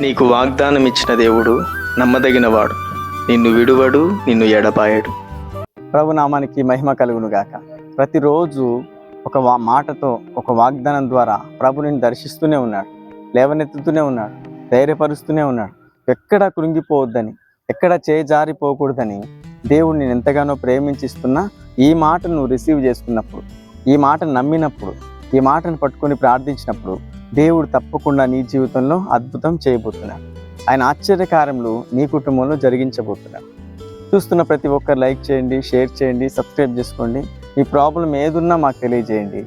నీకు వాగ్దానం ఇచ్చిన దేవుడు నమ్మదగినవాడు. నిన్ను విడువడు నిన్ను ఎడపాయడు ప్రభు నామానికి మహిమ కలుగును గాక ప్రతిరోజు ఒక వా మాటతో ఒక వాగ్దానం ద్వారా ప్రభు నిన్ను దర్శిస్తూనే ఉన్నాడు. లేవనెత్తుతూనే ఉన్నాడు. ధైర్యపరుస్తూనే ఉన్నాడు. ఎక్కడ కృంగిపోవద్దని ఎక్కడ చేజారిపోకూడదని దేవుడు నేను ఎంతగానో ప్రేమించిస్తున్నా ఈ మాటను నువ్వు రిసీవ్ చేసుకున్నప్పుడు ఈ మాటను నమ్మినప్పుడు ఈ మాటను పట్టుకొని ప్రార్థించినప్పుడు దేవుడు తప్పకుండా నీ జీవితంలో అద్భుతం చేయబోతున్నాడు. ఆయన ఆశ్చర్యకారంలో నీ కుటుంబంలో జరిగించబోతున్నాడు. చూస్తున్న ప్రతి ఒక్కరు లైక్ చేయండి షేర్ చేయండి సబ్స్క్రైబ్ చేసుకోండి. మీ ప్రాబ్లం ఏదున్నా మాకు తెలియజేయండి.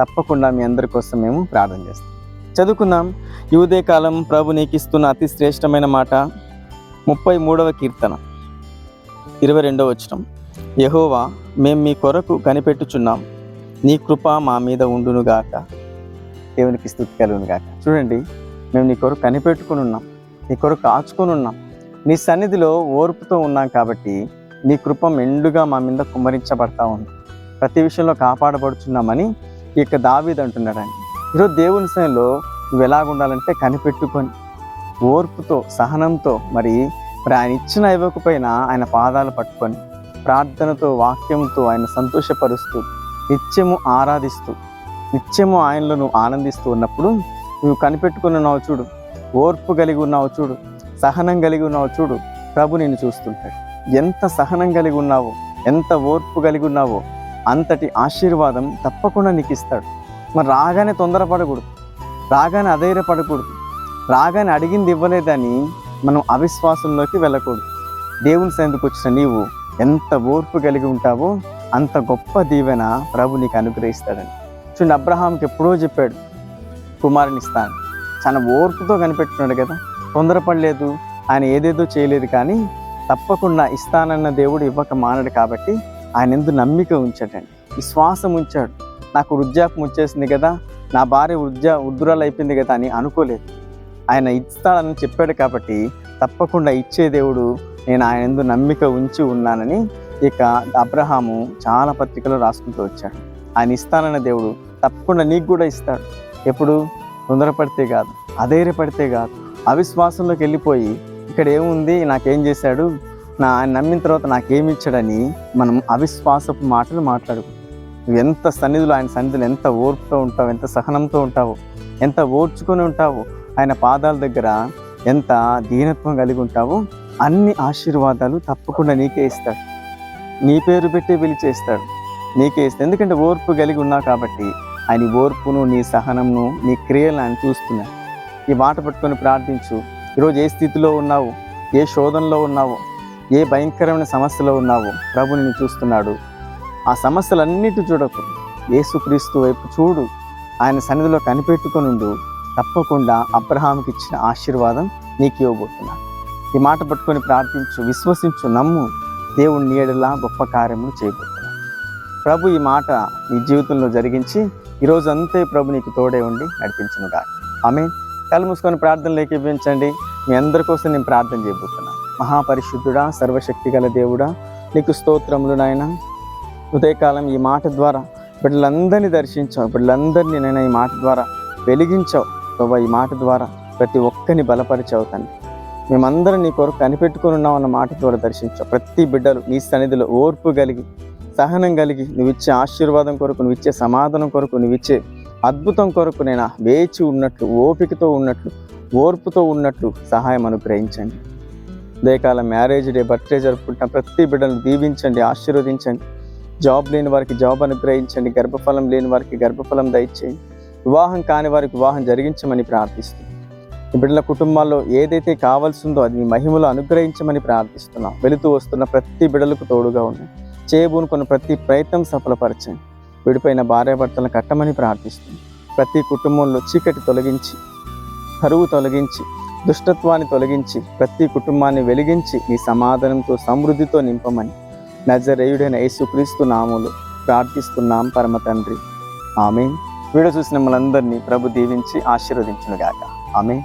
తప్పకుండా మీ అందరి కోసం మేము ప్రార్థన చేస్తాం. చదువుకుందాం. ఈ ఉదయకాలం ప్రభు నీకిస్తున్న అతి శ్రేష్టమైన మాట ముప్పై మూడవ కీర్తన ఇరవై రెండవ వచనం. యహోవా మేము మీ కొరకు కనిపెట్టుచున్నాం. నీ కృప మా మీద ఉండునుగాక. దేవునికి స్థుతి కలుగునుగాక చూడండి మేము నీ కొరకు కనిపెట్టుకుని ఉన్నాం నీ కొరకు కాచుకొని ఉన్నాం. నీ సన్నిధిలో ఓర్పుతో ఉన్నాం కాబట్టి నీ కృప మెండుగా మా మీద కుమ్మరించబడతా ఉంది. ప్రతి విషయంలో కాపాడబడుచున్నామని ఈ యొక్క దావీద్ అంటున్నాడండి. ఈరోజు దేవుని సమయంలో నువ్వు ఎలాగుండాలంటే కనిపెట్టుకొని ఓర్పుతో సహనంతో మరి మరి ఆయన ఇచ్చిన ఇవ్వకపోయినా ఆయన పాదాలు పట్టుకొని ప్రార్థనతో వాక్యంతో ఆయన సంతోషపరుస్తూ నిత్యము ఆరాధిస్తూ నిత్యము ఆయనలో నువ్వు ఆనందిస్తూ ఉన్నప్పుడు నువ్వు కనిపెట్టుకుని ఉన్నావు చూడు. ఓర్పు కలిగి ఉన్నావు చూడు. సహనం కలిగి ఉన్నావు చూడు. ప్రభు నిన్ను చూస్తుంటాడు. ఎంత సహనం కలిగి ఉన్నావో ఎంత ఓర్పు కలిగి ఉన్నావో అంతటి ఆశీర్వాదం తప్పకుండా నీకు ఇస్తాడు. మరి రాగానే తొందరపడకూడదు. రాగానే అధైర్యపడకూడదు. రాగానే అడిగింది ఇవ్వలేదని మనం అవిశ్వాసంలోకి వెళ్ళకూడదు. దేవుని సన్నిధికి వచ్చిన నీవు ఎంత ఓర్పు కలిగి ఉంటావో అంత గొప్ప దీవెన ప్రభు నీకు అనుగ్రహిస్తాడని. చూడండి అబ్రహాంకి ఎప్పుడో చెప్పాడు కుమారుని ఇస్తాను. చాలా ఓర్పుతో కనిపెట్టున్నాడు కదా. తొందరపడలేదు ఆయన ఏదేదో చేయలేదు కానీ తప్పకుండా ఇస్తానన్న దేవుడు ఇవ్వక మానడు కాబట్టి ఆయన ఎందు నమ్మిక ఉంచాడండి. విశ్వాసం ఉంచాడు. నాకు వృద్ధాపం వచ్చేసింది కదా నా భార్య వృద్ధ వృద్ధురాలు అయిపోయింది కదా అని అనుకోలేదు. ఆయన ఇస్తాడని చెప్పాడు కాబట్టి తప్పకుండా ఇచ్చే దేవుడు నేను ఆయన ఎందు నమ్మిక ఉంచి ఉన్నానని ఇక అబ్రహాము చాలా పత్రికలు రాసుకుంటూ వచ్చాడు. ఆయన ఇస్తానన్న దేవుడు తప్పకుండా నీకు కూడా ఇస్తాడు. ఎప్పుడు? తొందరపడితే కాదు అధైర్యపడితే కాదు. అవిశ్వాసంలోకి వెళ్ళిపోయి ఇక్కడ ఏముంది? నాకేం చేశాడు? నా ఆయన నమ్మిన తర్వాత నాకేమి ఇచ్చాడని మనం అవిశ్వాసపు మాటలు మాట్లాడుకుంటాం. నువ్వు ఎంత సన్నిధిలో ఆయన సన్నిధిలో ఎంత ఓర్పుతో ఉంటావు ఎంత సహనంతో ఉంటావు ఎంత ఓర్చుకొని ఉంటావు ఆయన పాదాల దగ్గర ఎంత దీనత్వం కలిగి ఉంటావో అన్ని ఆశీర్వాదాలు తప్పకుండా నీకే ఇస్తాడు. నీ పేరు పెట్టి పిలిచేస్తాడు. నీకే ఇస్తాడు ఎందుకంటే ఓర్పు కలిగి ఉన్నావు కాబట్టి ఆయన ఓర్పును నీ సహనంను నీ క్రియలను ఆయన చూస్తున్నా ఈ మాట పట్టుకొని ప్రార్థించు. ఈరోజు ఏ స్థితిలో ఉన్నావు? ఏ శోధనలో ఉన్నావు? ఏ భయంకరమైన సమస్యలో ఉన్నావు? ప్రభు నిన్ను చూస్తున్నాడు. ఆ సమస్యలన్నిటి చూడకు. యేసుక్రీస్తు వైపు చూడు. ఆయన సన్నిధిలో కనిపెట్టుకొని ఉండు. తప్పకుండా అబ్రహాంకి ఇచ్చిన ఆశీర్వాదం నీకు ఇవ్వబోతున్నాను ఈ మాట పట్టుకొని ప్రార్థించు విశ్వసించు నమ్ము. దేవుని నీడలా గొప్ప కార్యములు చేయబోతున్నాను ప్రభు ఈ మాట నీ జీవితంలో జరిగించి ఈరోజు అంతే ప్రభు నీకు తోడే ఉండి నడిపించినగా ఆమె కళ్ళు మూసుకొని ప్రార్థనలు ఏకీపించండి మీ అందరి కోసం నేను ప్రార్థన చేయబోతున్నాను మహాపరిశుద్ధుడా సర్వశక్తి గల దేవుడా నీకు స్తోత్రములు నాయన. ఉదయకాలం ఈ మాట ద్వారా బిడ్డలందరినీ దర్శించావు. బిడ్డలందరినీ నేను ఈ మాట ద్వారా వెలిగించావు. ప్రభా ఈ మాట ద్వారా ప్రతి ఒక్కరిని బలపరిచావు తండ్రి. మేమందరం నీ కొరకు కనిపెట్టుకుని ఉన్నాం అన్న మాట ద్వారా దర్శించావు ప్రతి బిడ్డలు నీ సన్నిధిలో ఓర్పు కలిగి సహనం కలిగి నువ్వు ఇచ్చే ఆశీర్వాదం కొరకు నువ్వు ఇచ్చే సమాధానం కొరకు నువ్వు ఇచ్చే అద్భుతం కొరకు నేను వేచి ఉన్నట్లు ఓపికతో ఉన్నట్లు ఓర్పుతో ఉన్నట్లు సహాయం అనుగ్రహించండి. ఉదయకాలం మ్యారేజ్ డే బర్త్డే జరుపుకుంటున్న ప్రతి బిడ్డను దీవించండి ఆశీర్వదించండి. జాబ్ లేని వారికి జాబ్ అనుగ్రహించండి గర్భఫలం లేని వారికి గర్భఫలం దయచేయండి. వివాహం కాని వారికి వివాహం జరిగించమని ప్రార్థిస్తుంది బిడ్డల కుటుంబాల్లో ఏదైతే కావాల్సిందో అది మీ మహిమలో అనుగ్రహించమని ప్రార్థిస్తున్నాం. వెళుతూ వస్తున్న ప్రతి బిడ్డలకు తోడుగా ఉన్నాయి చేయబూనుకున్న ప్రతి ప్రయత్నం సఫలపరచండి విడిపోయిన భార్యాభర్తలను కట్టమని ప్రార్థిస్తుంది ప్రతి కుటుంబంలో చీకటి తొలగించి కరువు తొలగించి దుష్టత్వాన్ని తొలగించి ప్రతి కుటుంబాన్ని వెలిగించి నీ సమాధానంతో సమృద్ధితో నింపమని నజరేయుడైన యేసుక్రీస్తు నాములు ప్రార్థిస్తున్నాం పరమ తండ్రి. ఆమె వీడియో చూసిన మనందరినీ ప్రభు దీవించి ఆశీర్వదించునుగాక. ఆమె